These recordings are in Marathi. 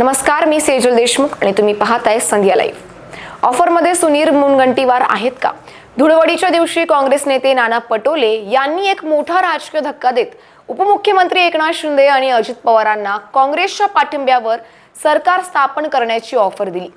नमस्कार मी सेजल देशमुख आणि तुम्ही पाहताय संध्या लाईव्ह ऑफरमध्ये सुनील मुनगंटीवार आहेत का? धुळवडीच्या दिवशी काँग्रेस नेते नाना पटोले यांनी एक मोठा राजकीय धक्का देत उपमुख्यमंत्री एकनाथ शिंदे आणि अजित पवारांना काँग्रेसच्या पाठिंब्यावर सरकार स्थापन करण्याची ऑफर दिली.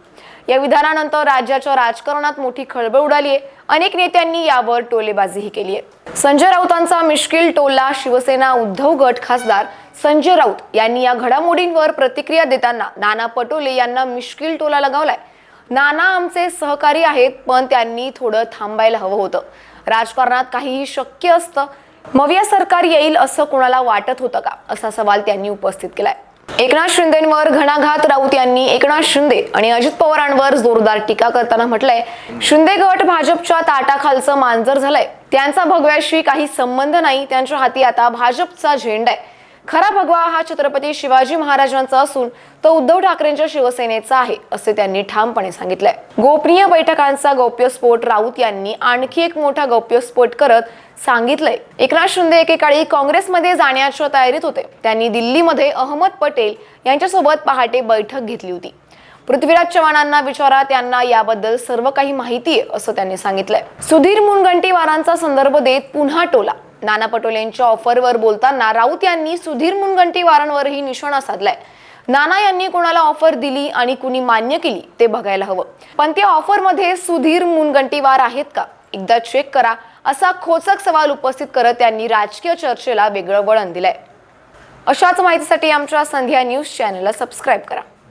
या विधानानंतर राज्याच्या राजकारणात मोठी खळबळ उडाली आहे. अनेक नेत्यांनी यावर टोलेबाजीही केली आहे. संजय राऊतांचा मिश्किल टोला शिवसेना उद्धव गट खासदार संजय राऊत यांनी या घडामोडींवर प्रतिक्रिया देताना नाना पटोले यांना मिश्किल टोला लगावलाय. नाना आमचे सहकारी आहेत पण त्यांनी थोडं थांबायला हवं होतं. राजकारणात काहीही शक्य असतं मविया सरकार येईल असं कोणाला वाटत होतं का? असा सवाल त्यांनी उपस्थित केलाय. एकनाथ शिंदेवर घणाघात राऊत यांनी एकनाथ शिंदे आणि अजित पवारांवर जोरदार टीका करताना म्हटलंय शिंदे गट भाजपच्या ताटाखालचं मांजर झालंय. त्यांचा भगव्याशी काही संबंध नाही त्यांच्या हाती आता भाजपचा झेंडा आहे. खरा भगवा हा छत्रपती शिवाजी महाराजांचा असून तो उद्धव ठाकरेंच्या शिवसेनेचा आहे असे त्यांनी ठामपणे सांगितलंय. गोपनीय बैठकांचा गौप्यस्फोट राऊत यांनी आणखी एक मोठा गौप्यस्फोट करत सांगितलंय. एकनाथ शिंदे एकेकाळी काँग्रेसमध्ये जाण्याच्या तयारीत होते. त्यांनी दिल्लीमध्ये अहमद पटेल यांच्यासोबत पहाटे बैठक घेतली होती. पृथ्वीराज चव्हाणांना विचारा त्यांना याबद्दल सर्व काही माहिती आहे असं त्यांनी सांगितलंय. सुधीर मुनगंटीवारांचा संदर्भ देत पुन्हा टोला. नाना पटोलेंच्या ऑफरवर बोलताना राऊत यांनी सुधीर मुनगंटीवारांवरही निशाणा साधलाय. नाना यांनी कोणाला ऑफर दिली आणि कुणी मान्य केली ते बघायला हवं. पण त्या ऑफरमध्ये सुधीर मुनगंटीवार आहेत का? एकदा चेक करा. असा खोचक सवाल उपस्थित करत त्यांनी राजकीय चर्चेला वेगळं वळण दिलंय. अशाच माहितीसाठी आमच्या संध्या न्यूज चॅनलला सबस्क्राईब करा.